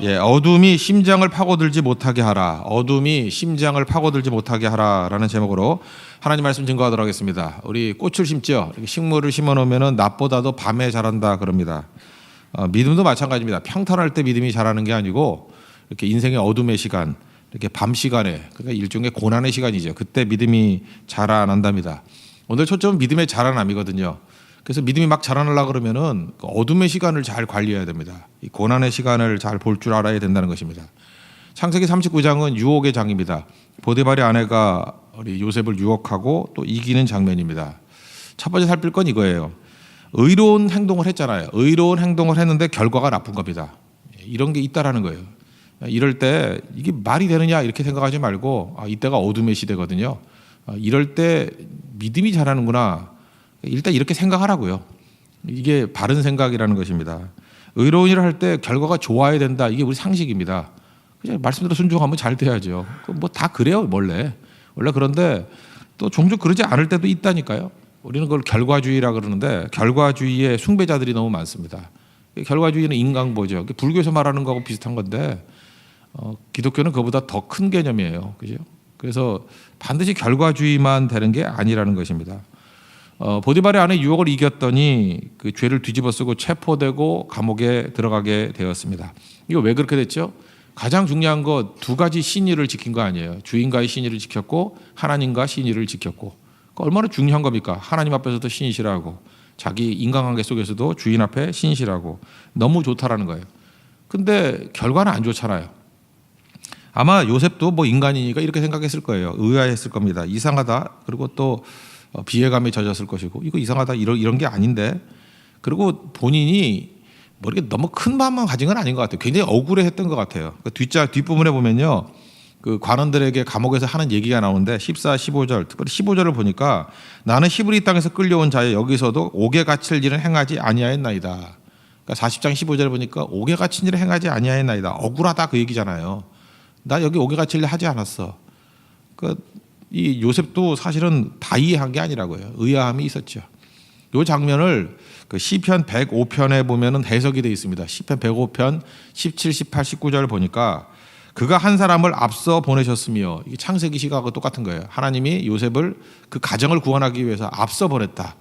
예, 어둠이 심장을 파고들지 못하게 하라. 어둠이 심장을 파고들지 못하게 하라라는 제목으로 하나님 말씀 증거하도록 하겠습니다. 우리 꽃을 심죠. 식물을 심어 놓으면은 낮보다도 밤에 자란다 그럽니다. 어, 믿음도 마찬가지입니다. 평탄할 때 믿음이 자라는 게 아니고 이렇게 인생의 어둠의 시간, 이렇게 밤 시간에 그러니까 일종의 고난의 시간이죠. 그때 믿음이 자라난답니다. 오늘 초점은 믿음의 자라남이거든요. 그래서 믿음이 막 자라나려 그러면은 그 어둠의 시간을 잘 관리해야 됩니다. 이 고난의 시간을 잘 볼 줄 알아야 된다는 것입니다. 창세기 39장은 유혹의 장입니다. 보디발의 아내가 우리 요셉을 유혹하고 또 이기는 장면입니다. 첫 번째 살필 건 이거예요. 의로운 행동을 했잖아요. 의로운 행동을 했는데 결과가 나쁜 겁니다. 이런 게 있다라는 거예요. 이럴 때 이게 말이 되느냐 이렇게 생각하지 말고 아, 이때가 어둠의 시대거든요. 아, 이럴 때 믿음이 자라는구나. 일단 이렇게 생각하라고요. 이게 바른 생각이라는 것입니다. 의로운 일을 할 때 결과가 좋아야 된다. 이게 우리 상식입니다. 그냥 말씀대로 순종하면 잘 돼야죠. 뭐 다 그래요, 원래. 원래 그런데 또 종종 그러지 않을 때도 있다니까요. 우리는 그걸 결과주의라 그러는데 결과주의의 숭배자들이 너무 많습니다. 결과주의는 인강보죠. 불교에서 말하는 거하고 비슷한 건데 어, 기독교는 그보다 더 큰 개념이에요. 그죠? 그래서 반드시 결과주의만 되는 게 아니라는 것입니다. 어, 보디발의 아내 유혹을 이겼더니 그 죄를 뒤집어 쓰고 체포되고 감옥에 들어가게 되었습니다. 이거 왜 그렇게 됐죠? 가장 중요한 거 두 가지 신의를 지킨 거 아니에요. 주인과의 신의를 지켰고 하나님과 신의를 지켰고 그 얼마나 중요한 겁니까? 하나님 앞에서도 신이시라고 자기 인간관계 속에서도 주인 앞에 신이시라고 너무 좋다라는 거예요. 근데 결과는 안 좋잖아요. 아마 요셉도 뭐 인간이니까 이렇게 생각했을 거예요. 의아했을 겁니다. 이상하다. 그리고 또 어, 비애감에 젖었을 것이고 이거 이상하다 이런 이런 게 아닌데 그리고 본인이 뭐 이렇게 너무 큰 마음만 가진 건 아닌 것 같아요. 굉장히 억울해했던 것 같아요. 그 뒷자 뒷부분에 보면요. 그 관원들에게 감옥에서 하는 얘기가 나오는데 14, 15절 특별히 15절을 보니까 나는 히브리 땅에서 끌려온 자여 여기서도 옥에 갇힐 일은 행하지 아니하였나이다. 그러니까 40장 15절 보니까 옥에 갇힌 일을 행하지 아니하였나이다. 억울하다 그 얘기잖아요. 나 여기 옥에 갇힐 일 하지 않았어. 그 이 요셉도 사실은 다 이해한 게 아니라고요. 의아함이 있었죠. 이 장면을 그 시편 105편에 보면은 해석이 되어 있습니다. 시편 105편 17, 18, 19절 보니까 그가 한 사람을 앞서 보내셨으며 이게 창세기 시가하고 똑같은 거예요. 하나님이 요셉을 그 가정을 구원하기 위해서 앞서 보냈다.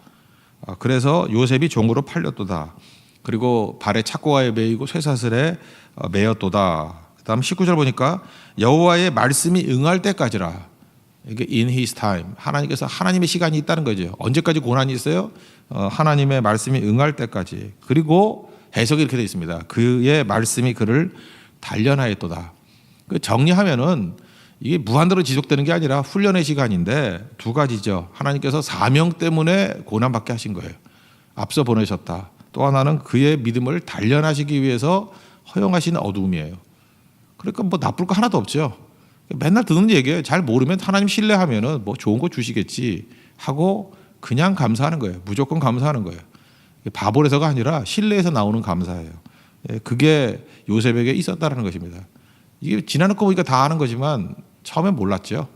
아, 그래서 요셉이 종으로 팔렸도다. 그리고 발에 착고가에 매이고 쇠사슬에 어, 매였도다. 그다음 19절 보니까 여호와의 말씀이 응할 때까지라. 이게 in his time. 하나님께서 하나님의 시간이 있다는 거죠. 언제까지 고난이 있어요? 어, 하나님의 말씀이 응할 때까지. 그리고 해석이 이렇게 되어 있습니다. 그의 말씀이 그를 단련하였도다. 그 정리하면은 이게 무한대로 지속되는 게 아니라 훈련의 시간인데 두 가지죠. 하나님께서 사명 때문에 고난받게 하신 거예요. 앞서 보내셨다. 또 하나는 그의 믿음을 단련하시기 위해서 허용하신 어둠이에요. 그러니까 뭐 나쁠 거 하나도 없죠. 맨날 듣는 얘기예요. 잘 모르면 하나님 신뢰하면은 뭐 좋은 거 주시겠지 하고 그냥 감사하는 거예요. 무조건 감사하는 거예요. 바보에서가 아니라 신뢰에서 나오는 감사예요. 예, 그게 요셉에게 있었다는 것입니다. 이게 지나놓고 보니까 다 아는 거지만 처음엔 몰랐죠.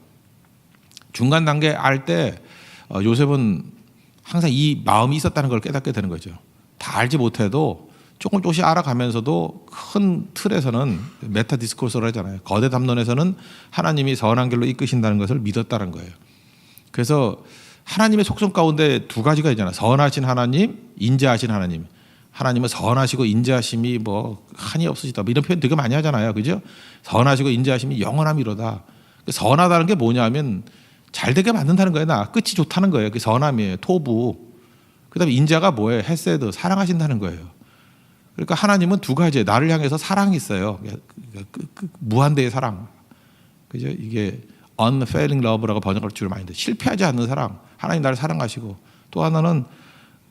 중간 단계 알때 어, 요셉은 항상 이 마음이 있었다는 걸 깨닫게 되는 거죠. 다 알지 못해도 조금 조금씩 알아가면서도 큰 틀에서는 메타 디스코스를 하잖아요. 거대 담론에서는 하나님이 선한 길로 이끄신다는 것을 믿었다는 거예요. 그래서 하나님의 속성 가운데 두 가지가 있잖아요. 선하신 하나님, 인자하신 하나님. 하나님은 선하시고 인자하심이 뭐 한이 없으시다. 뭐 이런 표현 되게 많이 하잖아요. 그죠? 선하시고 인자하심이 영원함이로다. 선하다는 게 뭐냐면 잘 되게 만든다는 거예요. 나 끝이 좋다는 거예요. 그 선함이에요. 토부. 그다음에 인자가 뭐예요? 헤세드 사랑하신다는 거예요. 그러니까 하나님은 두 가지 나를 향해서 사랑이 있어요. 그, 그, 그, 무한대의 사랑. 그죠? 이게 unfailing love라고 번역할 줄 많이 돼. 실패하지 않는 사랑. 하나님 나를 사랑하시고 또 하나는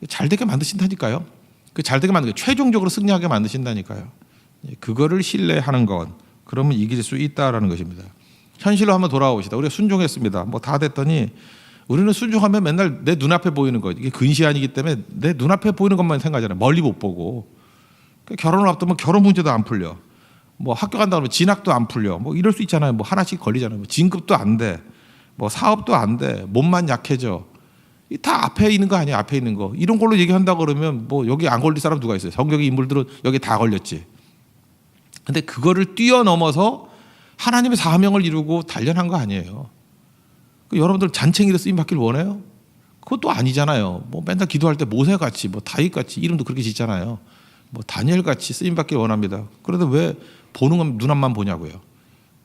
잘 되게 만드신다니까요. 그 잘 되게 만들 최종적으로 승리하게 만드신다니까요. 예, 그거를 신뢰하는 것. 그러면 이길 수 있다라는 것입니다. 현실로 한번 돌아오시다. 우리가 순종했습니다. 뭐 다 됐더니 우리는 순종하면 맨날 내 눈앞에 보이는 거. 이게 근시 안이기 때문에 내 눈앞에 보이는 것만 생각하잖아요. 멀리 못 보고. 결혼을 앞두면 결혼 문제도 안 풀려. 뭐 학교 간다 그러면 진학도 안 풀려. 뭐 이럴 수 있잖아요. 뭐 하나씩 걸리잖아요. 뭐 진급도 안 돼. 뭐 사업도 안 돼. 몸만 약해져. 이다 앞에 있는 거 아니야? 앞에 있는 거. 이런 걸로 얘기한다 그러면 뭐 여기 안 걸릴 사람 누가 있어요? 성경의 인물들은 여기 다 걸렸지. 근데 그거를 뛰어넘어서 하나님의 사명을 이루고 단련한 거 아니에요. 그 여러분들 잔챙이로 쓰임 받길 원해요? 그것도 아니잖아요. 뭐 맨날 기도할 때 모세 같이 뭐 다윗 같이 이름도 그렇게 짓잖아요. 뭐 다니엘 같이 쓰임 받길 원합니다. 그런데 왜 보는 건 눈앞만 보냐고요.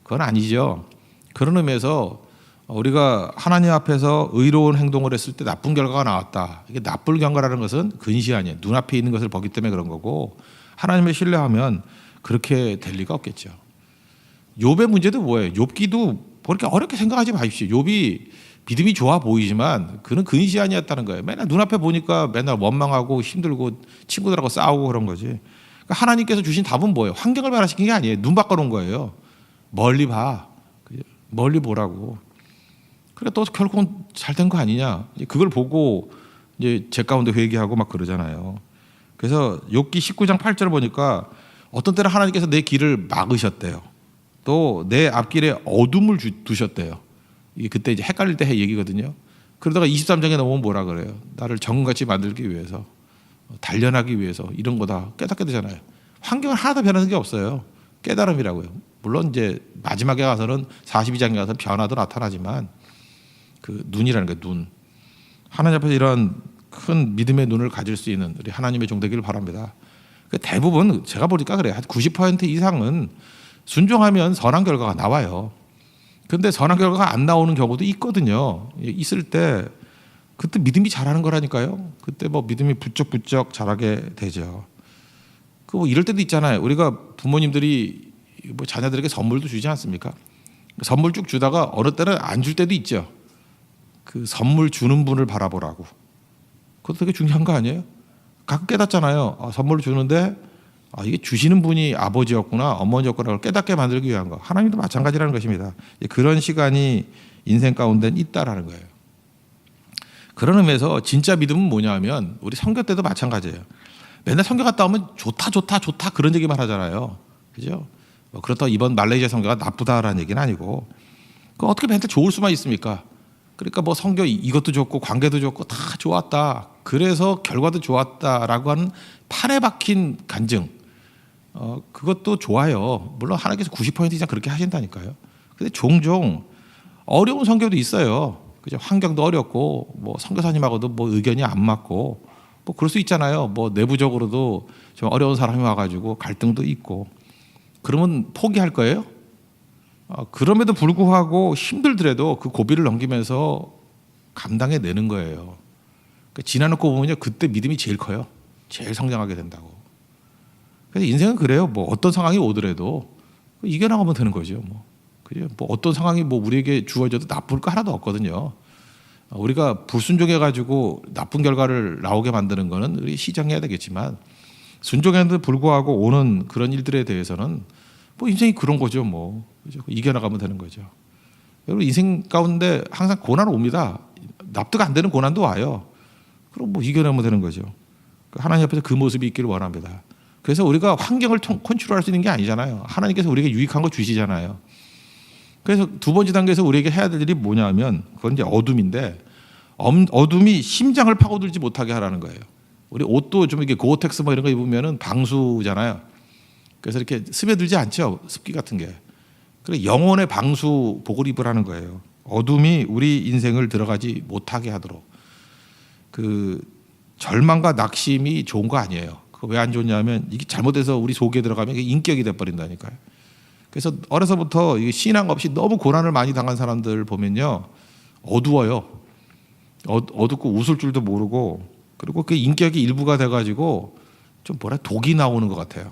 그건 아니죠. 그런 의미에서 우리가 하나님 앞에서 의로운 행동을 했을 때 나쁜 결과가 나왔다. 이게 나쁜 결과라는 것은 근시 아니에요. 눈앞에 있는 것을 보기 때문에 그런 거고 하나님을 신뢰하면 그렇게 될 리가 없겠죠. 욥의 문제도 뭐예요? 욥기도 그렇게 어렵게 생각하지 마십시오. 욥이 믿음이 좋아 보이지만 그는 근시 아니었다는 거예요. 맨날 눈앞에 보니까 맨날 원망하고 힘들고 친구들하고 싸우고 그런 거지. 그러니까 하나님께서 주신 답은 뭐예요? 환경을 변화시킨 게 아니에요. 눈 바꿔놓은 거예요. 멀리 봐. 멀리 보라고. 그래 또 결국 잘된 거 아니냐? 그걸 보고 이제 제 가운데 회개하고 막 그러잖아요. 그래서 욥기 19장 8절을 보니까 어떤 때는 하나님께서 내 길을 막으셨대요. 또 내 앞길에 어둠을 주, 두셨대요. 이게 그때 이제 헷갈릴 때 해 얘기거든요. 그러다가 23장에 넘으면 뭐라 그래요? 나를 정같이 만들기 위해서 단련하기 위해서 이런 거다 깨닫게 되잖아요. 환경은 하나도 변하는 게 없어요. 깨달음이라고요. 물론 이제 마지막에 가서는 42장에 가서 변화도 나타나지만 그 눈이라는 게 눈. 하나님 앞에서 이런 큰 믿음의 눈을 가질 수 있는 우리 하나님의 종 되기를 바랍니다. 그 대부분 제가 보니까 그래요. 한 90% 이상은 순종하면 선한 결과가 나와요. 근데 선한 결과가 안 나오는 경우도 있거든요. 있을 때 그때 믿음이 잘하는 거라니까요. 그때 뭐 믿음이 부쩍부쩍 자라게 되죠. 그 뭐 이럴 때도 있잖아요. 우리가 부모님들이 뭐 자녀들에게 선물도 주지 않습니까? 선물 쭉 주다가 어느 때는 안 줄 때도 있죠. 그 선물 주는 분을 바라보라고. 그것도 되게 중요한 거 아니에요? 가끔 깨닫잖아요. 아, 선물을 주는데 아, 이게 주시는 분이 아버지였구나, 어머니였구나 깨닫게 만들기 위한 거. 하나님도 마찬가지라는 것입니다. 그런 시간이 인생 가운데 있다라는 거예요. 그런 의미에서 진짜 믿음은 뭐냐면 우리 성교 때도 마찬가지예요. 맨날 성교 갔다 오면 좋다, 좋다, 좋다 그런 얘기만 하잖아요. 그죠? 뭐 그렇다고 이번 말레이시아 성교가 나쁘다라는 얘기는 아니고 그 어떻게 맨날 좋을 수만 있습니까? 그러니까 뭐 성교 이것도 좋고 관계도 좋고 다 좋았다. 그래서 결과도 좋았다라고 하는 판에 박힌 간증. 어, 그것도 좋아요. 물론 하나님께서 90% 이상 그렇게 하신다니까요. 근데 종종 어려운 성교도 있어요. 그죠? 환경도 어렵고 뭐 선교사님하고도 뭐 의견이 안 맞고 뭐 그럴 수 있잖아요. 뭐 내부적으로도 좀 어려운 사람이 와가지고 갈등도 있고 그러면 포기할 거예요? 어, 그럼에도 불구하고 힘들더라도 그 고비를 넘기면서 감당해 내는 거예요. 그러니까 지나놓고 보면요, 그때 믿음이 제일 커요. 제일 성장하게 된다고. 그래서 인생은 그래요. 뭐 어떤 상황이 오더라도 이겨나가면 되는 거죠. 뭐 그죠? 뭐 어떤 상황이 뭐 우리에게 주어져도 나쁠 거 하나도 없거든요. 우리가 불순종해 가지고 나쁜 결과를 나오게 만드는 거는 우리 시정해야 되겠지만 순종에도 불구하고 오는 그런 일들에 대해서는 뭐 인생이 그런 거죠. 뭐 그죠? 이겨나가면 되는 거죠. 여러분 인생 가운데 항상 고난 옵니다. 납득 안 되는 고난도 와요. 그럼 뭐 이겨내면 되는 거죠. 하나님 앞에서 그 모습이 있기를 원합니다. 그래서 우리가 환경을 컨트롤할 수 있는 게 아니잖아요. 하나님께서 우리에게 유익한 거 주시잖아요. 그래서 두 번째 단계에서 우리에게 해야 될 일이 뭐냐면 그건 이제 어둠인데 어둠이 심장을 파고들지 못하게 하라는 거예요. 우리 옷도 좀 이렇게 고텍스 뭐 이런 거 입으면은 방수잖아요. 그래서 이렇게 스며들지 않죠. 습기 같은 게. 그래 영혼의 방수 복을 입으라는 거예요. 어둠이 우리 인생을 들어가지 못하게 하도록 그 절망과 낙심이 좋은 거 아니에요. 왜 안 좋냐면 이게 잘못해서 우리 속에 들어가면 인격이 돼 버린다니까요. 그래서 어려서부터 신앙 없이 너무 고난을 많이 당한 사람들 보면요 어두워요. 어, 어둡고 웃을 줄도 모르고 그리고 그 인격이 일부가 돼가지고 좀 뭐라 독이 나오는 것 같아요.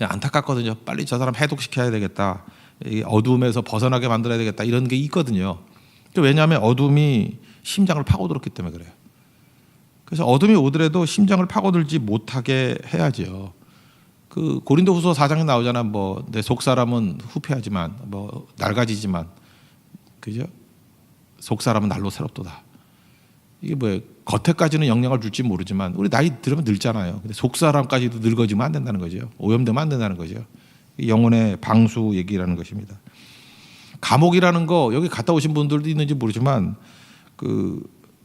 안타깝거든요. 빨리 저 사람 해독시켜야 되겠다. 어둠에서 벗어나게 만들어야 되겠다. 이런 게 있거든요. 왜냐하면 어둠이 심장을 파고들었기 때문에 그래요. 그래서 어둠이 오더라도 심장을 파고들지 못하게 해야죠. 그 고린도후서 4장에 나오잖아. 뭐 내 속 사람은 후패하지만 뭐 낡아지지만 그죠? 속 사람은 날로 새롭도다. 이게 뭐예요? 겉에까지는 영향을 줄지 모르지만 우리 나이 들으면 늙잖아요. 근데 속 사람까지도 늙어지면 안 된다는 거죠. 오염되면 안 된다는 거죠. 영혼의 방수 얘기라는 것입니다. 감옥이라는 거 여기 갔다 오신 분들도 있는지 모르지만 그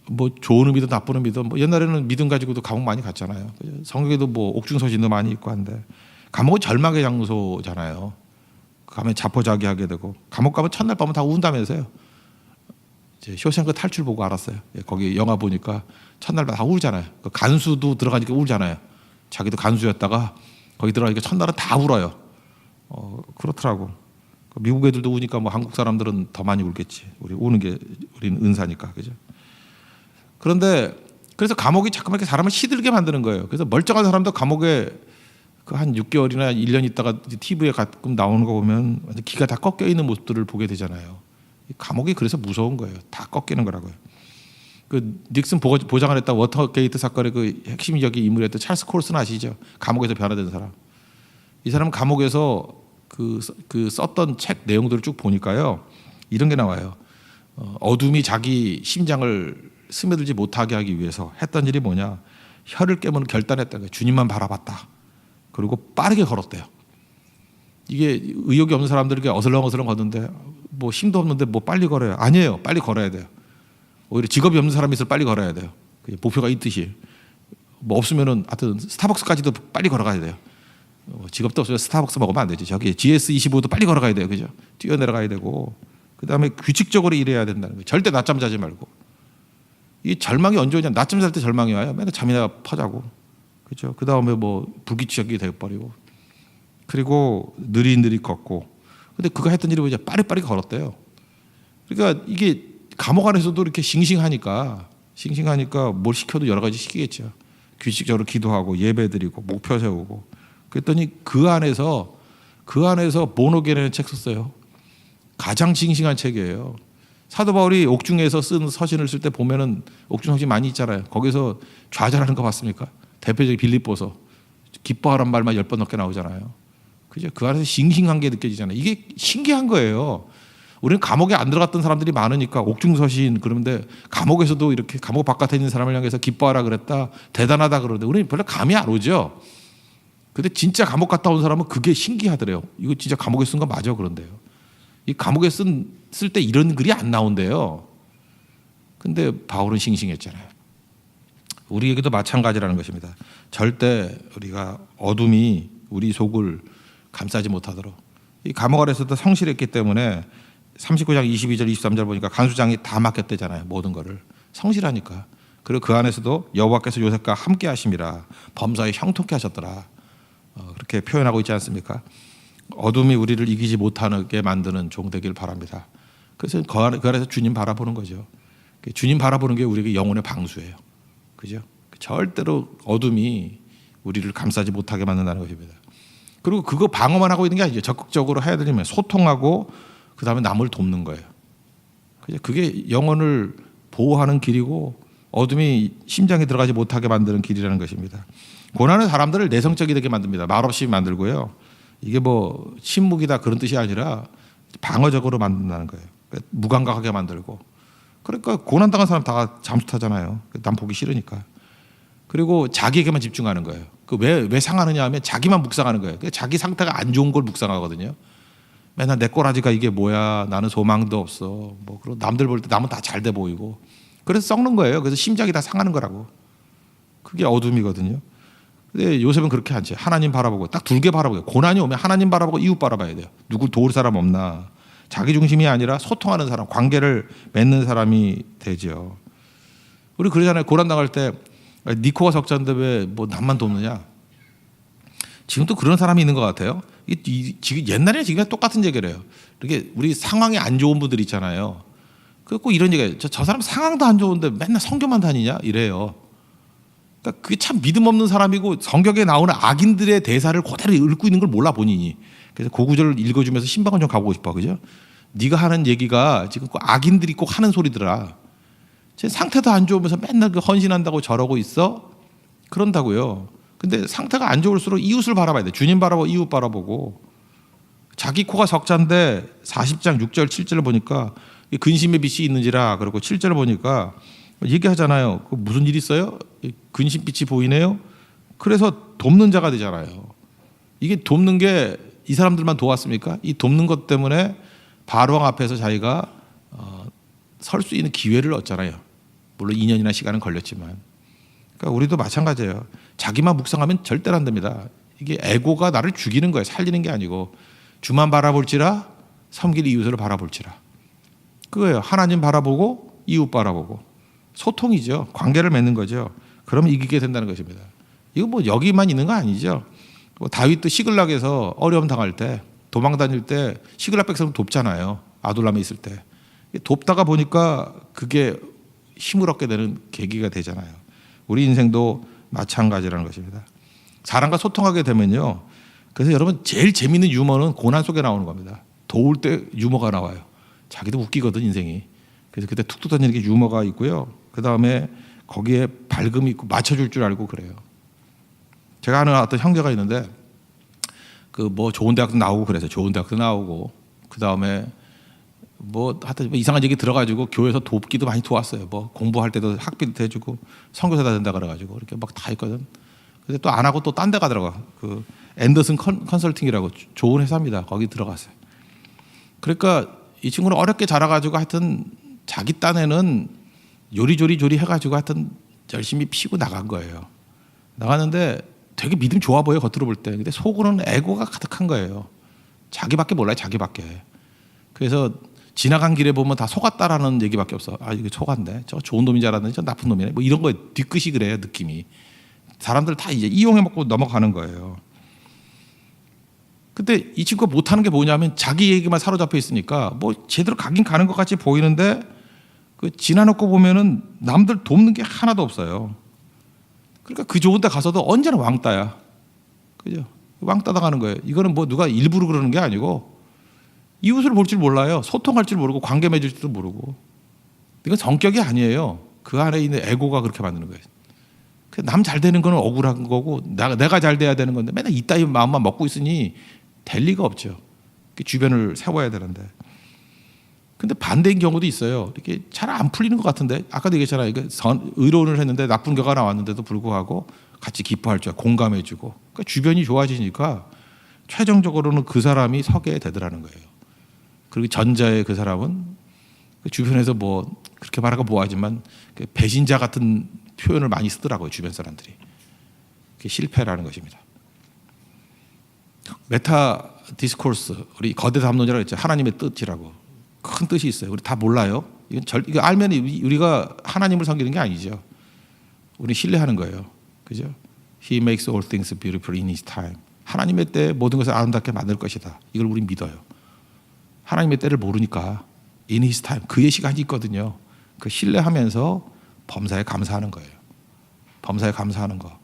뭐 좋은 의미든 나쁜 의미든 뭐 옛날에는 믿음 가지고도 감옥 많이 갔잖아요. 성경에도 뭐 옥중서신도 많이 있고 한데 감옥은 절망의 장소잖아요. 가면 자포자기하게 되고 감옥 가면 첫날 밤은 다 운다면서요. 이제 쇼생크 탈출 보고 알았어요. 예, 거기 영화 보니까 첫날 밤다 울잖아요. 그 간수도 들어가니까 울잖아요. 자기도 간수였다가 거기 들어가니까 첫날은 다 울어요. 어, 그렇더라고. 그 미국 애들도 우니까 뭐 한국 사람들은 더 많이 울겠지. 우리 우는 게 우리는 은사니까 그죠. 그런데 그래서 감옥이 자꾸만 이렇게 사람을 시들게 만드는 거예요. 그래서 멀쩡한 사람도 감옥에 그 한 6개월이나 1년 있다가 TV에 가끔 나오는 거 보면 기가 다 꺾여 있는 모습들을 보게 되잖아요. 이 감옥이 그래서 무서운 거예요. 다 꺾이는 거라고요. 그 닉슨 보장을 했다 워터게이트 사건의 그 핵심적인 인물이었던 찰스 콜슨 아시죠? 감옥에서 변화된 사람. 이 사람은 감옥에서 그, 써- 그 썼던 책 내용들을 쭉 보니까요. 이런 게 나와요. 어, 어둠이 자기 심장을 스며들지 못하게 하기 위해서 했던 일이 뭐냐? 혀를 깨무는 거예요. 주님만 바라봤다. 그리고 빠르게 걸었대요. 이게 의욕이 없는 사람들에게 어슬렁어슬렁 걷는데 뭐 힘도 없는데 뭐 빨리 걸어요. 아니에요. 빨리 걸어야 돼요. 오히려 직업이 없는 사람이 있을 빨리 걸어야 돼요. 목표가 있듯이 뭐 없으면은 하여튼 스타벅스까지도 빨리 걸어가야 돼요. 어, 직업도 없으면 스타벅스 먹으면 안 되지. 저기 GS25도 빨리 걸어가야 돼요. 그죠? 뛰어내려가야 되고 그 다음에 규칙적으로 일해야 된다는 거예요. 절대 낮잠 자지 말고. 이 절망이 언제 오냐? 낮잠 잘 때 절망이 와요. 맨날 잠이나 퍼자고. 그죠? 그 다음에 뭐 불규칙하게 돼 버리고. 그리고 느릿느릿 걷고. 근데 그가 했던 일이 뭐냐? 빠리빠리 걸었대요. 그러니까 이게 감옥 안에서도 이렇게 싱싱하니까 싱싱하니까 뭘 시켜도 여러 가지 시키겠죠. 규칙적으로 기도하고 예배 드리고 목표 세우고 그랬더니 그 안에서 그 안에서 모노게라는 책 썼어요. 가장 싱싱한 책이에요. 사도 바울이 옥중에서 쓴 서신을 쓸 때 보면은 옥중 서신 많이 있잖아요. 거기서 좌절하는 거 봤습니까? 대표적인 빌립보서 기뻐하란 말만 열 번 넘게 나오잖아요. 그죠? 그 안에서 싱싱한 게 느껴지잖아요. 이게 신기한 거예요. 우리는 감옥에 안 들어갔던 사람들이 많으니까 옥중서신 그런데 감옥에서도 이렇게 감옥 바깥에 있는 사람을 향해서 기뻐하라 그랬다 대단하다 그러는데 우리는 별로 감이 안 오죠. 근데 진짜 감옥 갔다 온 사람은 그게 신기하더래요. 이거 진짜 감옥에 쓴 거 맞아 그런데요. 이 감옥에 쓴쓸때 이런 글이 안 나온대요. 근데 바울은 싱싱했잖아요. 우리에게도 마찬가지라는 것입니다. 절대 우리가 어둠이 우리 속을 감싸지 못하도록 이 감옥 안에서도 성실했기 때문에 39장 22절 23절 보니까 간수장이 다 맡겼대잖아요. 모든 거를 성실하니까. 그리고 그 안에서도 여호와께서 요셉과 함께 하심이라 범사에 형통케 하셨더라. 어, 그렇게 표현하고 있지 않습니까? 어둠이 우리를 이기지 못하게 만드는 종 되길 바랍니다. 그래서 그그 안에서 주님 바라보는 거죠. 그 주님 바라보는 게 우리에게 영혼의 방수예요. 그죠? 절대로 어둠이 우리를 감싸지 못하게 만든다는 것입니다. 그리고 그거 방어만 하고 있는 게 아니죠. 적극적으로 해야 되면 소통하고 그 다음에 남을 돕는 거예요. 그게 영혼을 보호하는 길이고 어둠이 심장에 들어가지 못하게 만드는 길이라는 것입니다. 고난은 사람들을 내성적이 되게 만듭니다. 말없이 만들고요. 이게 뭐 침묵이다 그런 뜻이 아니라 방어적으로 만든다는 거예요. 그러니까 무감각하게 만들고. 그러니까 고난 당한 사람 다 잠수 타잖아요. 난 보기 싫으니까. 그리고 자기에게만 집중하는 거예요. 그 왜 왜 상하느냐 하면 자기만 묵상하는 거예요. 그러니까 자기 상태가 안 좋은 걸 묵상하거든요. 맨날 내 꼬라지가 이게 뭐야? 나는 소망도 없어. 뭐 그리고 남들 볼 때 남은 다 잘 돼 보이고. 그래서 썩는 거예요. 그래서 심장이 다 상하는 거라고. 그게 어둠이거든요. 근데 요셉은 그렇게 하지. 하나님 바라보고 딱두개 바라보고 고난이 오면 하나님 바라보고 이웃 바라봐야 돼요. 누굴 도울 사람 없나? 자기 중심이 아니라 소통하는 사람, 관계를 맺는 사람이 되죠. 우리 그러잖아요. 고난 당할 때 니코가 적자인데 왜 뭐 남만 돕느냐? 지금도 그런 사람이 있는 것 같아요. 이, 이, 지금 옛날에 지금 똑같은 얘기를 해요. 이렇게 우리 상황이 안 좋은 분들 있잖아요. 그꼭 이런 얘기예요. 저, 저 사람 상황도 안 좋은데 맨날 성교만 다니냐 이래요. 그러니까 그게 참 믿음 없는 사람이고 성경에 나오는 악인들의 대사를 그대로 읽고 있는 걸 몰라 본인이. 그래서 그 구절을 읽어주면서 신방은 좀 가보고 싶어, 그죠? 네가 하는 얘기가 지금 꼭 악인들이 꼭 하는 소리더라. 제 상태도 안 좋으면서 맨날 그 헌신한다고 저러고 있어? 그런다고요. 근데 상태가 안 좋을수록 이웃을 바라봐야 돼. 주님 바라보고 이웃 바라보고. 자기 코가 적자인데 40장 6절 7절을 보니까 이 근심의 빛이 있는지라 그리고 7절을 보니까 얘기하잖아요. 그 무슨 일 있어요? 이 근심빛이 보이네요. 그래서 돕는 자가 되잖아요. 이게 돕는 게 이 사람들만 도왔습니까? 이 돕는 것 때문에 바로왕 앞에서 자기가 어, 설수 있는 기회를 얻잖아요. 물론 2년이나 시간은 걸렸지만. 그러니까 우리도 마찬가지예요. 자기만 묵상하면 절대로 안 됩니다. 이게 에고가 나를 죽이는 거예요. 살리는 게 아니고 주만 바라볼지라 섬길 이웃을 바라볼지라. 그거예요. 하나님 바라보고 이웃 바라보고 소통이죠. 관계를 맺는 거죠. 그러면 이기게 된다는 것입니다. 이거 뭐 여기만 있는 거 아니죠. 뭐 다윗도 시글락에서 어려움 당할 때 도망 다닐 때 시글락 백성을 돕잖아요. 아둘람에 있을 때 돕다가 보니까 그게 힘을 얻게 되는 계기가 되잖아요. 우리 인생도 마찬가지라는 것입니다. 사람과 소통하게 되면요. 그래서 여러분 제일 재밌는 유머는 고난 속에 나오는 겁니다. 도울 때 유머가 나와요. 자기도 웃기거든 인생이. 그래서 그때 툭툭 던지는 게 유머가 있고요. 그 다음에 거기에 밝음이 있고 맞춰줄 줄 알고 그래요. 제가 아는 어떤 형제가 있는데 그 뭐 좋은 대학도 나오고 그래서 좋은 대학도 나오고 그 다음에 뭐 하여튼 뭐 이상한 얘기 들어가지고 교회에서 돕기도 많이 도왔어요. 뭐 공부할 때도 학비도 해주고 선교사다 된다 그래가지고 이렇게 막 다 했거든. 근데 또 안 하고 또 딴 데 가더라고. 그 앤더슨 컨, 컨설팅이라고 조- 좋은 회사입니다. 거기 들어갔어요. 그러니까 이 친구는 어렵게 자라가지고 하여튼 자기 딴에는 요리조리 조리 해가지고 하여튼 열심히 피고 나간 거예요. 나갔는데 되게 믿음 좋아 보여 겉으로 볼 때. 근데 속으로는 에고가 가득한 거예요. 자기밖에 몰라요. 자기밖에. 그래서 지나간 길에 보면 다 속았다라는 얘기밖에 없어. 아 이거 속았네. 저 좋은 놈인 줄 알았는데 저 나쁜 놈이네. 뭐 이런 거에 뒤끝이 그래요. 느낌이. 사람들 다 이제 이용해 먹고 넘어가는 거예요. 근데 이 친구가 못하는 게 뭐냐면 자기 얘기만 사로잡혀 있으니까 뭐 제대로 가긴 가는 것 같이 보이는데 그 지나놓고 보면은 남들 돕는 게 하나도 없어요. 그러니까 그 좋은 데 가서도 언제나 왕따야. 그죠? 왕따 당하는 거예요. 이거는 뭐 누가 일부러 그러는 게 아니고 이웃을 볼 줄 몰라요. 소통할 줄 모르고 관계 맺을 줄도 모르고. 이건 성격이 아니에요. 그 안에 있는 에고가 그렇게 만드는 거예요. 남 잘 되는 거는 억울한 거고 나- 내가 잘 돼야 되는 건데 맨날 이따위 마음만 먹고 있으니 될 리가 없죠. 그 주변을 세워야 되는데. 근데 반대인 경우도 있어요. 이렇게 잘 안 풀리는 것 같은데 아까도 얘기했잖아요. 이거 선- 의론을 했는데 나쁜 결과 나왔는데도 불구하고 같이 기뻐할 줄 공감해주고 그러니까 주변이 좋아지니까 최종적으로는 그 사람이 서게 되더라는 거예요. 그리고 전자의 그 사람은 그 주변에서 뭐 그렇게 말하고 뭐하지만 그 배신자 같은 표현을 많이 쓰더라고요 주변 사람들이. 그게 실패라는 것입니다. 메타 디스코스 우리 거대 담론이라고 했죠 하나님의 뜻이라고 큰 뜻이 있어요. 우리 다 몰라요. 이건 절 이거 알면 우리- 우리가 하나님을 섬기는 게 아니죠. 우리 신뢰하는 거예요. 그죠? He makes all things beautiful in His time. 하나님의 때 모든 것을 아름답게 만들 것이다. 이걸 우리 믿어요. 하나님의 때를 모르니까 in His time 그의 시간이 있거든요. 그 신뢰하면서 범사에 감사하는 거예요. 범사에 감사하는 거.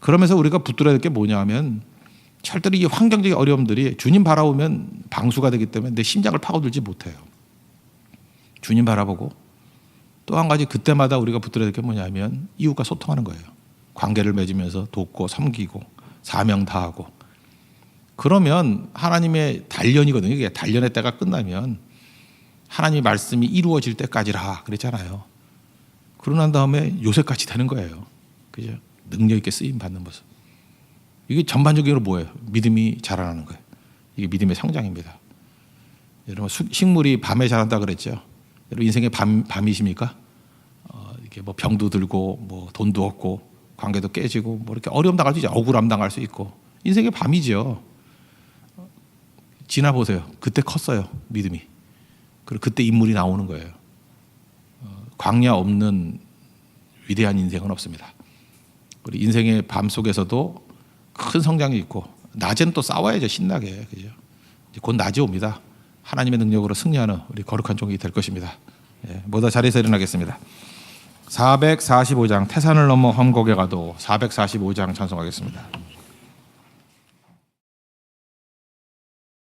그러면서 우리가 붙들어야 될 게 뭐냐면 절대로 이 환경적인 어려움들이 주님 바라보면 방수가 되기 때문에 내 심장을 파고들지 못해요. 주님 바라보고 또 한 가지 그때마다 우리가 붙들어야 될 게 뭐냐면 이웃과 소통하는 거예요. 관계를 맺으면서 돕고 섬기고 사명 다하고 그러면 하나님의 단련이거든요. 이게 단련의 때가 끝나면 하나님의 말씀이 이루어질 때까지라 그랬잖아요. 그러고 난 다음에 요셉같이 되는 거예요. 그죠? 능력 있게 쓰임 받는 모습. 이게 전반적으로 뭐예요? 믿음이 자라나는 거예요. 이게 믿음의 성장입니다. 여러분 수- 식물이 밤에 자란다 그랬죠. 여러분 인생의 밤 밤이십니까? 어, 이렇게 뭐 병도 들고 뭐 돈도 없고 관계도 깨지고 뭐 이렇게 어려움 당할 수 있죠. 억울함 당할 수 있고 인생의 밤이죠. 지나 보세요. 그때 컸어요 믿음이. 그리고 그때 인물이 나오는 거예요. 어, 광야 없는 위대한 인생은 없습니다. 우리 인생의 밤 속에서도 큰 성장이 있고 낮에는 또 싸워야죠 신나게 그죠? 곧 낮이 옵니다. 하나님의 능력으로 승리하는 우리 거룩한 종이 될 것입니다. 예, 모두 자리에서 일어나겠습니다. 445장 태산을 넘어 험곡에 가도 445장 찬송하겠습니다.